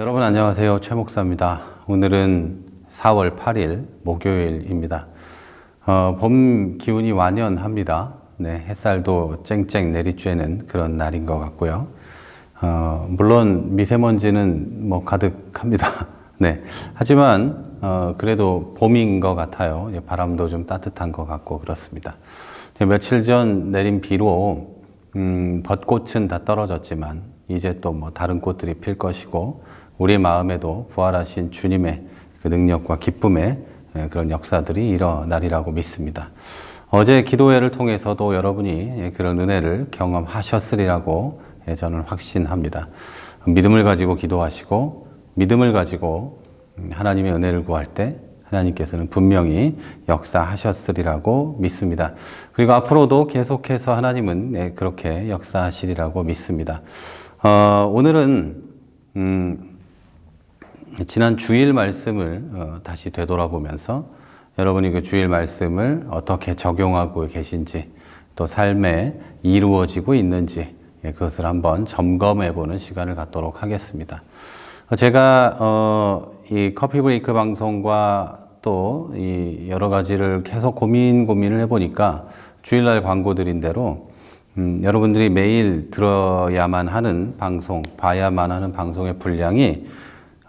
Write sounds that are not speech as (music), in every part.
여러분 안녕하세요. 최 목사입니다. 오늘은 4월 8일 목요일입니다. 어, 봄 기운이 완연합니다. 네, 햇살도 쨍쨍 내리쬐는 그런 날인 것 같고요. 어, 물론 미세먼지는 뭐 가득합니다. (laughs) 네. 하지만 어, 그래도 봄인 것 같아요. 예, 바람도 좀 따뜻한 것 같고 그렇습니다. 며칠 전 내린 비로 음, 벚꽃은 다 떨어졌지만 이제 또 뭐 다른 꽃들이 필 것이고 우리 마음에도 부활하신 주님의 그 능력과 기쁨의 예, 그런 역사들이 일어나리라고 믿습니다. 어제 기도회를 통해서도 여러분이 예, 그런 은혜를 경험하셨으리라고 예, 저는 확신합니다. 믿음을 가지고 기도하시고 믿음을 가지고 음, 하나님의 은혜를 구할 때 하나님께서는 분명히 역사하셨으리라고 믿습니다. 그리고 앞으로도 계속해서 하나님은 예, 그렇게 역사하시리라고 믿습니다. 어, 오늘은 음, 지난 주일 말씀을 어, 다시 되돌아보면서 여러분이 그 주일 말씀을 어떻게 적용하고 계신지 또 삶에 이루어지고 있는지 예, 그것을 한번 점검해 보는 시간을 갖도록 하겠습니다. 어, 제가 어, 이 커피 브레이크 방송과 또이 여러 가지를 계속 고민 고민을 해보니까 주일날 광고 드린 대로 음, 여러분들이 매일 들어야만 하는 방송, 봐야만 하는 방송의 분량이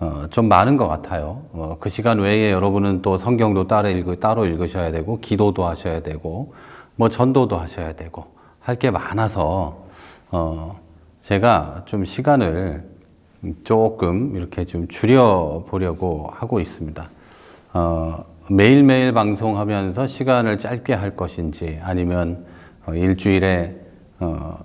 어, 좀 많은 것 같아요. 어, 그 시간 외에 여러분은 또 성경도 따로, 읽, 따로 읽으셔야 되고, 기도도 하셔야 되고, 뭐 전도도 하셔야 되고, 할 게 많아서, 어, 제가 좀 시간을 조금 이렇게 좀 줄여보려고 하고 있습니다. 어, 매일매일 방송하면서 시간을 짧게 할 것인지, 아니면 어, 일주일에 어,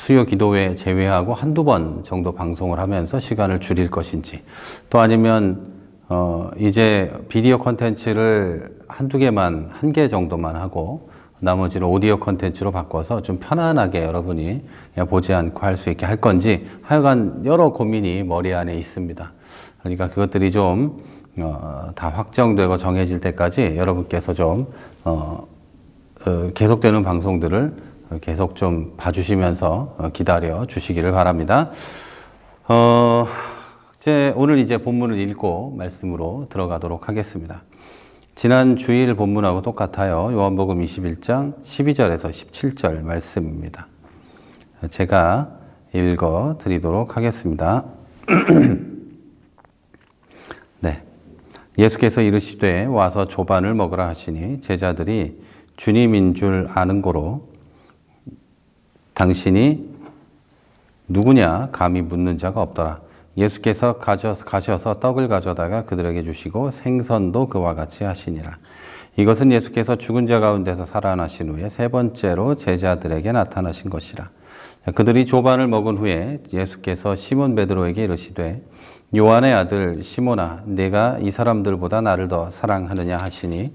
수요 기도회 제외하고 한두 번 정도 방송을 하면서 시간을 줄일 것인지 또 아니면 어 이제 비디오 컨텐츠를 한두 개만 한 개 정도만 하고 나머지는 오디오 컨텐츠로 바꿔서 좀 편안하게 여러분이 보지 않고 할 수 있게 할 건지 하여간 여러 고민이 머리 안에 있습니다. 그러니까 그것들이 좀 어, 다 확정되고 정해질 때까지 여러분께서 좀 어, 어, 계속되는 방송들을 계속 좀 봐주시면서 어, 기다려 주시기를 바랍니다. 어, 이제 오늘 이제 본문을 읽고 말씀으로 들어가도록 하겠습니다. 지난 주일 본문하고 똑같아요. 요한복음 21장 12절에서 17절 말씀입니다. 제가 읽어 드리도록 하겠습니다. (clears throat) 네. 예수께서 이르시되 와서 조반을 먹으라 하시니 제자들이 주님인 줄 아는 고로 당신이 누구냐 감히 묻는 자가 없더라. 예수께서 가셔서 떡을 가져다가 그들에게 주시고 생선도 그와 같이 하시니라. 이것은 예수께서 죽은 자 가운데서 살아나신 후에 세 번째로 제자들에게 나타나신 것이라. 그들이 조반을 먹은 후에 예수께서 시몬 베드로에게 이르시되 요한의 아들 시몬아 내가 이 사람들보다 나를 더 사랑하느냐 하시니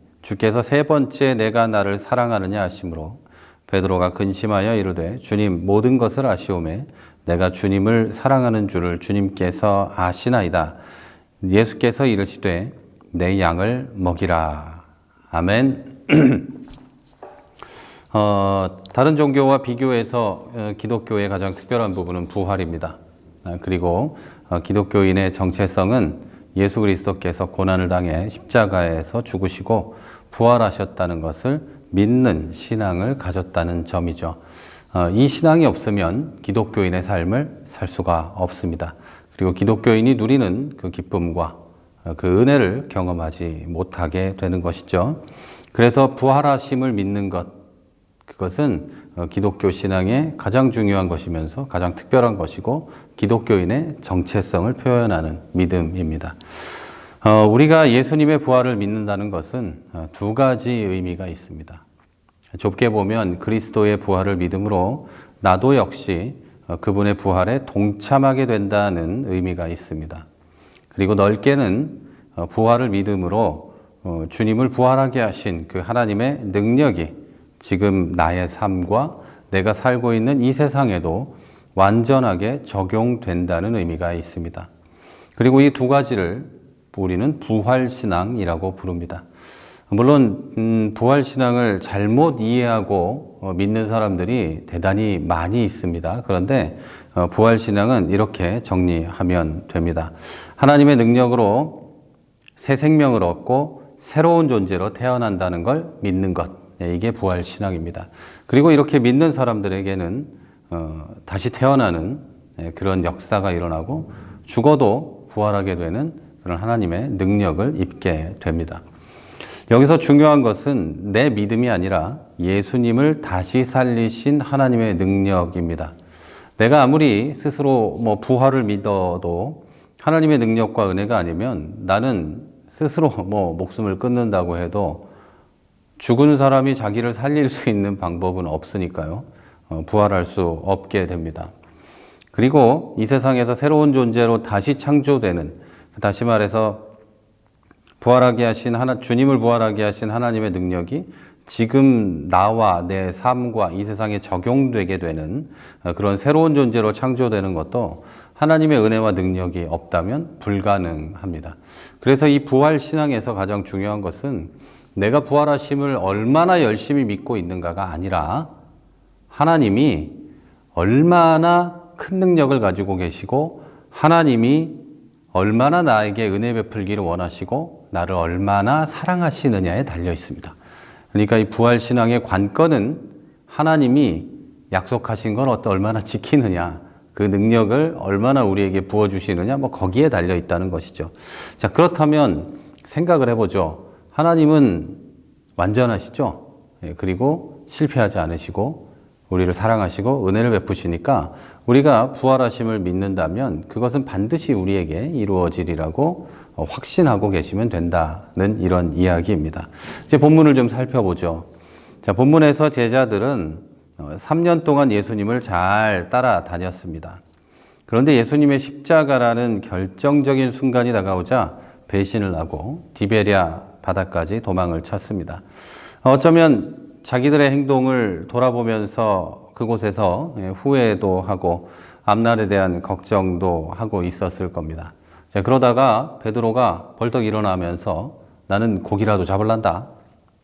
주께서 세 번째 내가 나를 사랑하느냐 하심으로 베드로가 근심하여 이르되 주님 모든 것을 아시오매 내가 주님을 사랑하는 줄을 주님께서 아시나이다. 예수께서 이르시되 내 양을 먹이라. 아멘. (clears throat) 어, 다른 종교와 비교해서 어, 기독교의 가장 특별한 부분은 부활입니다. 아, 그리고 어, 기독교인의 정체성은 예수 그리스도께서 고난을 당해 십자가에서 죽으시고 부활하셨다는 것을 믿는 신앙을 가졌다는 점이죠. 어, 이 신앙이 없으면 기독교인의 삶을 살 수가 없습니다. 그리고 기독교인이 누리는 그 기쁨과 어, 그 은혜를 경험하지 못하게 되는 것이죠. 그래서 부활하심을 믿는 것, 그것은 어, 기독교 신앙의 가장 중요한 것이면서 가장 특별한 것이고 기독교인의 정체성을 표현하는 믿음입니다. 어, 우리가 예수님의 부활을 믿는다는 것은 어, 두 가지 의미가 있습니다. 좁게 보면 그리스도의 부활을 믿음으로 나도 역시 어, 그분의 부활에 동참하게 된다는 의미가 있습니다. 그리고 넓게는 어, 부활을 믿음으로 어, 주님을 부활하게 하신 그 하나님의 능력이 지금 나의 삶과 내가 살고 있는 이 세상에도 완전하게 적용된다는 의미가 있습니다. 그리고 이 두 가지를 우리는 부활신앙이라고 부릅니다. 물론 음, 부활신앙을 잘못 이해하고 어, 믿는 사람들이 대단히 많이 있습니다. 그런데 어, 부활신앙은 이렇게 정리하면 됩니다. 하나님의 능력으로 새 생명을 얻고 새로운 존재로 태어난다는 걸 믿는 것. 예, 이게 부활신앙입니다. 그리고 이렇게 믿는 사람들에게는 어, 다시 태어나는 예, 그런 역사가 일어나고 죽어도 부활하게 되는 그런 하나님의 능력을 입게 됩니다. 여기서 중요한 것은 내 믿음이 아니라 예수님을 다시 살리신 하나님의 능력입니다. 내가 아무리 스스로 뭐 부활을 믿어도 하나님의 능력과 은혜가 아니면 나는 스스로 뭐 목숨을 끊는다고 해도 죽은 사람이 자기를 살릴 수 있는 방법은 없으니까요. 어, 부활할 수 없게 됩니다. 그리고 이 세상에서 새로운 존재로 다시 창조되는 다시 말해서 부활하게 하신 하나 주님을 부활하게 하신 하나님의 능력이 지금 나와 내 삶과 이 세상에 적용되게 되는 어, 그런 새로운 존재로 창조되는 것도 하나님의 은혜와 능력이 없다면 불가능합니다. 그래서 이 부활 신앙에서 가장 중요한 것은 내가 부활하심을 얼마나 열심히 믿고 있는가가 아니라 하나님이 얼마나 큰 능력을 가지고 계시고 하나님이 얼마나 나에게 은혜 베풀기를 원하시고 나를 얼마나 사랑하시느냐에 달려 있습니다. 그러니까 이 부활 신앙의 관건은 하나님이 약속하신 걸 어떤 얼마나 지키느냐, 그 능력을 얼마나 우리에게 부어 주시느냐, 뭐 거기에 달려 있다는 것이죠. 자, 그렇다면 생각을 해보죠. 하나님은 완전하시죠? 예, 그리고 실패하지 않으시고 우리를 사랑하시고 은혜를 베푸시니까 우리가 부활하심을 믿는다면 그것은 반드시 우리에게 이루어지리라고 어, 확신하고 계시면 된다는 이런 이야기입니다. 이제 본문을 좀 살펴보죠. 자, 본문에서 제자들은 3년 동안 예수님을 잘 따라다녔습니다. 그런데 예수님의 십자가라는 결정적인 순간이 다가오자 배신을 하고 디베리아 바다까지 도망을 쳤습니다. 어쩌면 자기들의 행동을 돌아보면서 그곳에서 예, 후회도 하고 앞날에 대한 걱정도 하고 있었을 겁니다. 자, 그러다가 베드로가 벌떡 일어나면서 나는 고기라도 잡을란다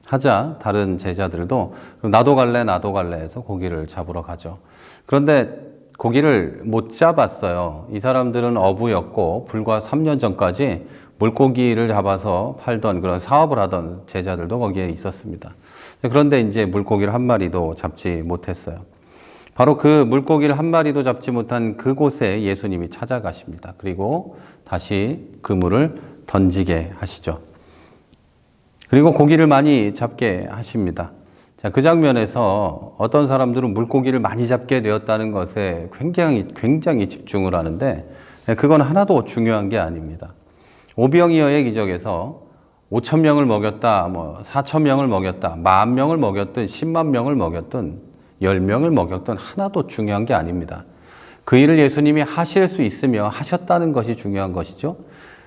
하자 다른 제자들도 나도 갈래 나도 갈래 해서 고기를 잡으러 가죠. 그런데 고기를 못 잡았어요. 이 사람들은 어부였고 불과 3년 전까지 물고기를 잡아서 팔던 그런 사업을 하던 제자들도 거기에 있었습니다. 그런데 이제 물고기를 한 마리도 잡지 못했어요. 바로 그 물고기를 한 마리도 잡지 못한 그곳에 예수님이 찾아가십니다. 그리고 다시 그물을 던지게 하시죠. 그리고 고기를 많이 잡게 하십니다. 자, 그 장면에서 어떤 사람들은 물고기를 많이 잡게 되었다는 것에 굉장히, 굉장히 집중을 하는데, 그건 하나도 중요한 게 아닙니다. 오병이어의 기적에서 5천 명을 먹였다, 뭐 4천 명을 먹였다, 만 명을 먹였든 10만 명을 먹였든 10명을 먹였든 하나도 중요한 게 아닙니다. 그 일을 예수님이 하실 수 있으며 하셨다는 것이 중요한 것이죠.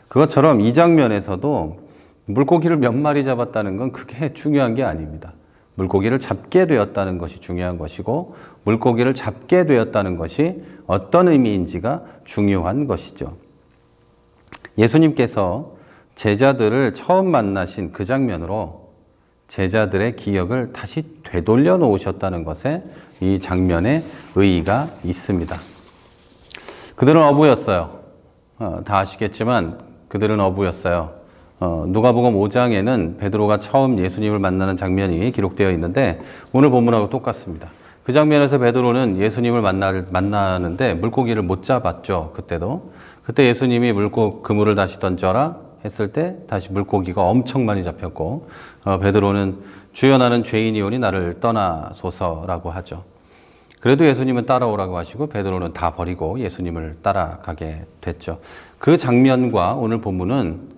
그것처럼 이 장면에서도 물고기를 몇 마리 잡았다는 건 그게 중요한 게 아닙니다. 물고기를 잡게 되었다는 것이 중요한 것이고 물고기를 잡게 되었다는 것이 어떤 의미인지가 중요한 것이죠. 예수님께서 제자들을 처음 만나신 그 장면으로 제자들의 기억을 다시 되돌려 놓으셨다는 것에 이 장면에 의의가 있습니다. 그들은 어부였어요. 어, 다 아시겠지만 그들은 어부였어요. 어, 누가복음 5장에는 베드로가 처음 예수님을 만나는 장면이 기록되어 있는데 오늘 본문하고 똑같습니다. 그 장면에서 베드로는 예수님을 만나, 만나는데 물고기를 못 잡았죠. 그때도. 그때 예수님이 물고 그물을 다시 던져라 했을 때 다시 물고기가 엄청 많이 잡혔고 어, 베드로는 주여 나는 죄인이오니 나를 떠나소서라고 하죠. 그래도 예수님은 따라오라고 하시고 베드로는 다 버리고 예수님을 따라가게 됐죠. 그 장면과 오늘 본문은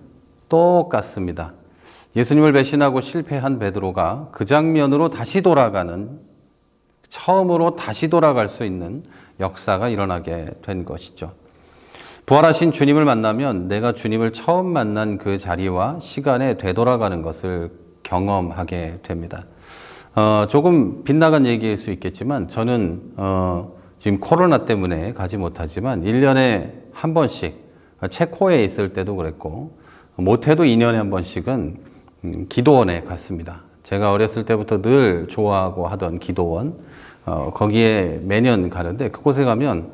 똑같습니다. 예수님을 배신하고 실패한 베드로가 그 장면으로 다시 돌아가는 처음으로 다시 돌아갈 수 있는 역사가 일어나게 된 것이죠. 부활하신 주님을 만나면 내가 주님을 처음 만난 그 자리와 시간에 되돌아가는 것을 경험하게 됩니다. 어, 조금 빗나간 얘기일 수 있겠지만 저는 어, 지금 코로나 때문에 가지 못하지만 1년에 한 번씩 체코에 있을 때도 그랬고 못해도 2년에 한 번씩은 음, 기도원에 갔습니다. 제가 어렸을 때부터 늘 좋아하고 하던 기도원 어, 거기에 매년 가는데 그곳에 가면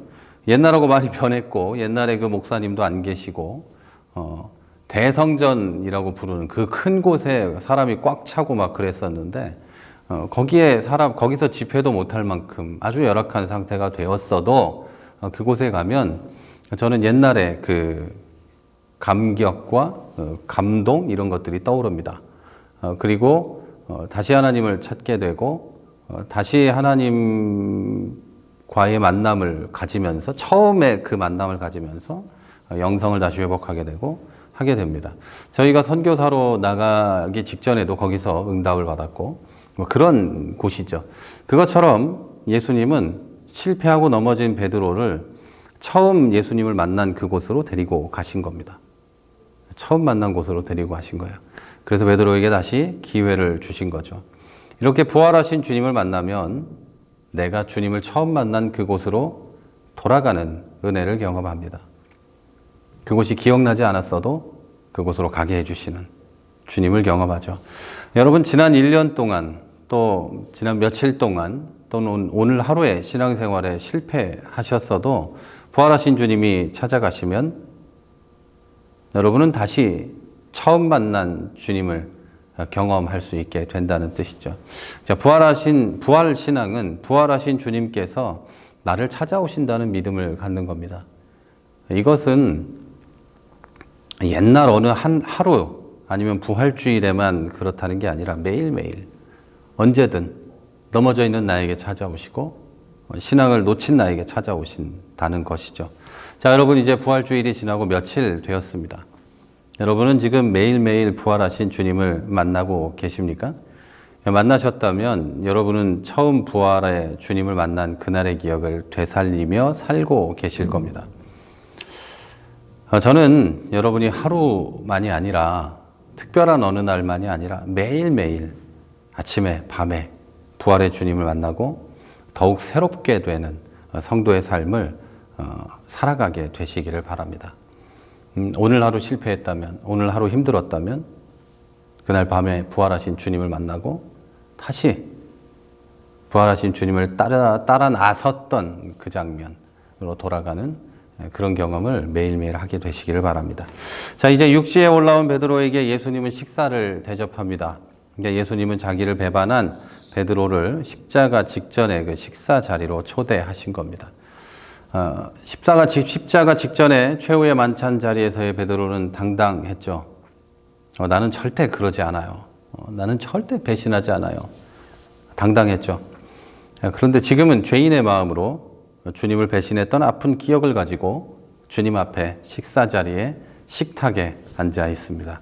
옛날하고 많이 변했고 옛날에 그 목사님도 안 계시고 어, 대성전이라고 부르는 그 큰 곳에 사람이 꽉 차고 막 그랬었는데 어, 거기에 사람 거기서 집회도 못할 만큼 아주 열악한 상태가 되었어도 어, 그곳에 가면 저는 옛날에 그 감격과 어, 감동 이런 것들이 떠오릅니다. 어, 그리고 어, 다시 하나님을 찾게 되고 어, 다시 하나님과의 만남을 가지면서 처음에 그 만남을 가지면서 어, 영성을 다시 회복하게 되고 하게 됩니다. 저희가 선교사로 나가기 직전에도 거기서 응답을 받았고 뭐 그런 곳이죠. 그것처럼 예수님은 실패하고 넘어진 베드로를 처음 예수님을 만난 그곳으로 데리고 가신 겁니다. 처음 만난 곳으로 데리고 가신 거예요. 그래서 베드로에게 다시 기회를 주신 거죠. 이렇게 부활하신 주님을 만나면 내가 주님을 처음 만난 그곳으로 돌아가는 은혜를 경험합니다. 그곳이 기억나지 않았어도 그곳으로 가게 해주시는 주님을 경험하죠. 여러분, 지난 1년 동안 또 지난 며칠 동안 또는 오늘 하루에 신앙생활에 실패하셨어도 부활하신 주님이 찾아가시면 여러분은 다시 처음 만난 주님을 경험할 수 있게 된다는 뜻이죠. 자, 부활하신, 부활 신앙은 부활하신 주님께서 나를 찾아오신다는 믿음을 갖는 겁니다. 이것은 옛날 어느 한 하루 아니면 부활주일에만 그렇다는 게 아니라 매일매일 언제든 넘어져 있는 나에게 찾아오시고 신앙을 놓친 나에게 찾아오신다는 것이죠. 자, 여러분 이제 부활주일이 지나고 며칠 되었습니다. 여러분은 지금 매일매일 부활하신 주님을 만나고 계십니까? 만나셨다면 여러분은 처음 부활의 주님을 만난 그날의 기억을 되살리며 살고 계실 겁니다. 어, 저는 여러분이 하루만이 아니라 특별한 어느 날만이 아니라 매일매일 아침에 밤에 부활의 주님을 만나고 더욱 새롭게 되는 어, 성도의 삶을 어, 살아가게 되시기를 바랍니다. 음, 오늘 하루 실패했다면, 오늘 하루 힘들었다면, 그날 밤에 부활하신 주님을 만나고 다시 부활하신 주님을 따라, 따라 나섰던 그 장면으로 돌아가는 그런 경험을 매일매일 하게 되시기를 바랍니다. 자, 이제 육지에 올라온 베드로에게 예수님은 식사를 대접합니다. 그러니까 예수님은 자기를 배반한 베드로를 십자가 직전에 그 식사 자리로 초대하신 겁니다. 어, 십자가, 십자가 직전에 최후의 만찬 자리에서의 베드로는 당당했죠. 어, 나는 절대 그러지 않아요. 어, 나는 절대 배신하지 않아요. 당당했죠. 그런데 지금은 죄인의 마음으로 주님을 배신했던 아픈 기억을 가지고 주님 앞에 식사 자리에 식탁에 앉아 있습니다.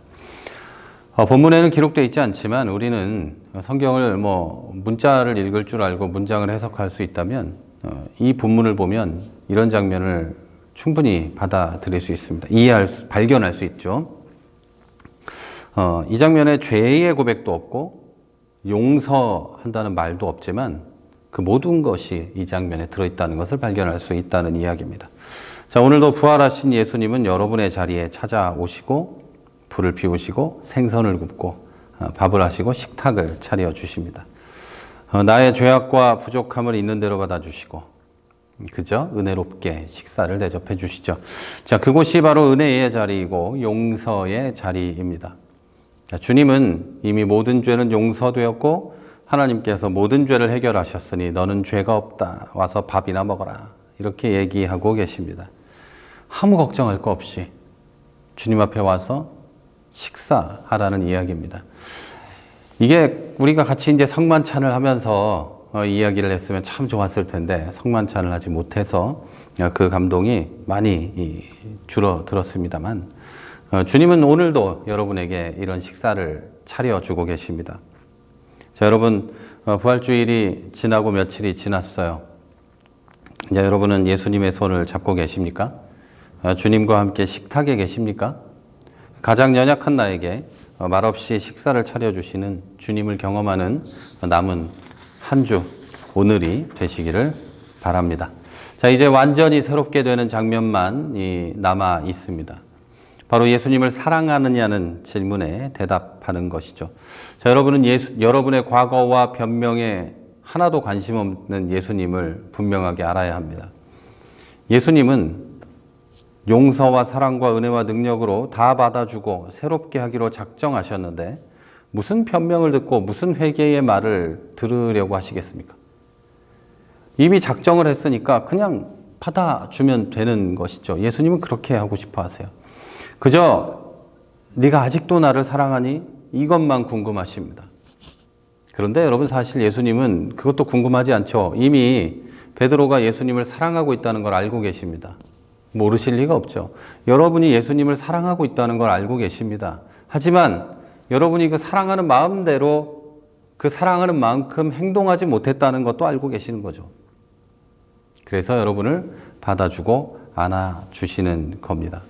어, 본문에는 기록되어 있지 않지만 우리는 성경을 뭐 문자를 읽을 줄 알고 문장을 해석할 수 있다면 어, 이 본문을 보면 이런 장면을 충분히 받아들일 수 있습니다. 이해할 수, 발견할 수 있죠. 어, 이 장면에 죄의 고백도 없고 용서한다는 말도 없지만 그 모든 것이 이 장면에 들어있다는 것을 발견할 수 있다는 이야기입니다. 자, 오늘도 부활하신 예수님은 여러분의 자리에 찾아오시고 불을 피우시고 생선을 굽고 어, 밥을 하시고 식탁을 차려 주십니다. 어, 나의 죄악과 부족함을 있는 대로 받아주시고 그저 은혜롭게 식사를 대접해 주시죠. 자, 그곳이 바로 은혜의 자리이고 용서의 자리입니다. 자, 주님은 이미 모든 죄는 용서되었고 하나님께서 모든 죄를 해결하셨으니 너는 죄가 없다. 와서 밥이나 먹어라. 이렇게 얘기하고 계십니다. 아무 걱정할 거 없이 주님 앞에 와서 식사하라는 이야기입니다. 이게 우리가 같이 이제 성만찬을 하면서 어, 이야기를 했으면 참 좋았을 텐데 성만찬을 하지 못해서 어, 그 감동이 많이 줄어들었습니다만 어, 주님은 오늘도 여러분에게 이런 식사를 차려주고 계십니다. 자, 여러분 부활주일이 지나고 며칠이 지났어요. 이제 여러분은 예수님의 손을 잡고 계십니까? 어, 주님과 함께 식탁에 계십니까? 가장 연약한 나에게 어, 말없이 식사를 차려주시는 주님을 경험하는 남은 한 주 오늘이 되시기를 바랍니다. 자, 이제 완전히 새롭게 되는 장면만 이 남아 있습니다. 바로 예수님을 사랑하느냐는 질문에 대답 하는 것이죠. 자, 여러분은 예수, 여러분의 과거와 변명에 하나도 관심 없는 예수님을 분명하게 알아야 합니다. 예수님은 용서와 사랑과 은혜와 능력으로 다 받아주고 새롭게 하기로 작정하셨는데 무슨 변명을 듣고 무슨 회개의 말을 들으려고 하시겠습니까? 이미 작정을 했으니까 그냥 받아주면 되는 것이죠. 예수님은 그렇게 하고 싶어 하세요. 그저 네가 아직도 나를 사랑하니 이것만 궁금하십니다. 그런데 여러분 사실 예수님은 그것도 궁금하지 않죠. 이미 베드로가 예수님을 사랑하고 있다는 걸 알고 계십니다. 모르실 리가 없죠. 여러분이 예수님을 사랑하고 있다는 걸 알고 계십니다. 하지만 여러분이 그 사랑하는 마음대로 그 사랑하는 만큼 행동하지 못했다는 것도 알고 계시는 거죠. 그래서 여러분을 받아주고 안아주시는 겁니다.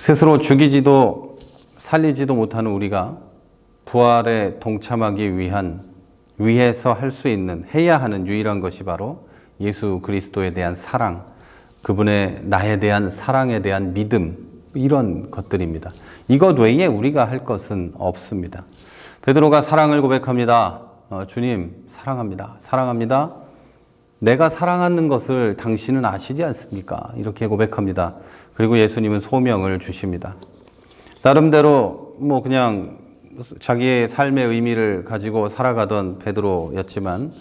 스스로 죽이지도 살리지도 못하는 우리가 부활에 동참하기 위한 위해서 할 수 있는 해야 하는 유일한 것이 바로 예수 그리스도에 대한 사랑, 그분의 나에 대한 사랑에 대한 믿음 이런 것들입니다. 이것 외에 우리가 할 것은 없습니다. 베드로가 사랑을 고백합니다. 어, 주님 사랑합니다. 사랑합니다. 내가 사랑하는 것을 당신은 아시지 않습니까? 이렇게 고백합니다. 그리고 예수님은 소명을 주십니다. 나름대로 뭐 그냥 자기의 삶의 의미를 가지고 살아가던 베드로였지만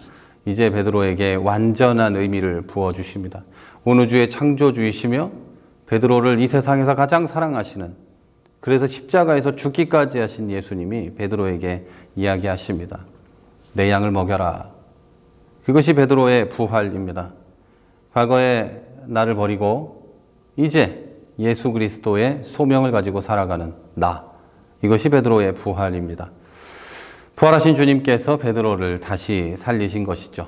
이제 베드로에게 완전한 의미를 부어 주십니다. 온 우주의 창조주이시며 베드로를 이 세상에서 가장 사랑하시는 그래서 십자가에서 죽기까지 하신 예수님이 베드로에게 이야기하십니다. 내 양을 먹여라. 그것이 베드로의 부활입니다. 과거에 나를 버리고 이제 예수 그리스도의 소명을 가지고 살아가는 나. 이것이 베드로의 부활입니다. 부활하신 주님께서 베드로를 다시 살리신 것이죠.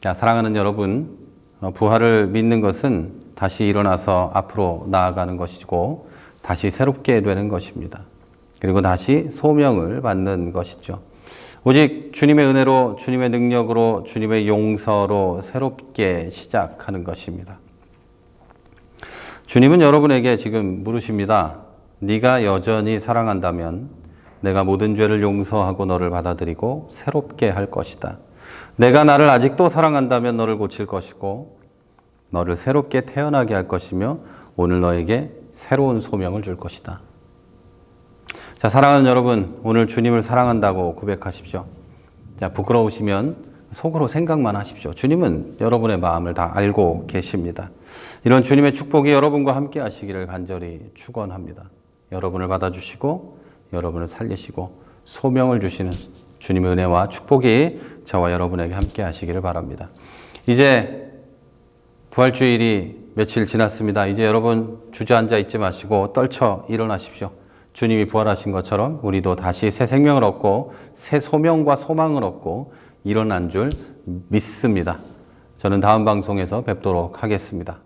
자, 사랑하는 여러분, 어, 부활을 믿는 것은 다시 일어나서 앞으로 나아가는 것이고 다시 새롭게 되는 것입니다. 그리고 다시 소명을 받는 것이죠. 오직 주님의 은혜로, 주님의 능력으로, 주님의 용서로 새롭게 시작하는 것입니다. 주님은 여러분에게 지금 물으십니다. 네가 여전히 사랑한다면 내가 모든 죄를 용서하고 너를 받아들이고 새롭게 할 것이다. 내가 나를 아직도 사랑한다면 너를 고칠 것이고 너를 새롭게 태어나게 할 것이며 오늘 너에게 새로운 소명을 줄 것이다. 자, 사랑하는 여러분, 오늘 주님을 사랑한다고 고백하십시오. 자, 부끄러우시면 속으로 생각만 하십시오. 주님은 여러분의 마음을 다 알고 계십니다. 이런 주님의 축복이 여러분과 함께 하시기를 간절히 축원합니다. 여러분을 받아주시고 여러분을 살리시고 소명을 주시는 주님의 은혜와 축복이 저와 여러분에게 함께 하시기를 바랍니다. 이제 부활주일이 며칠 지났습니다. 이제 여러분 주저앉아 있지 마시고 떨쳐 일어나십시오. 주님이 부활하신 것처럼 우리도 다시 새 생명을 얻고 새 소명과 소망을 얻고 일어난 줄 믿습니다. 저는 다음 방송에서 뵙도록 하겠습니다.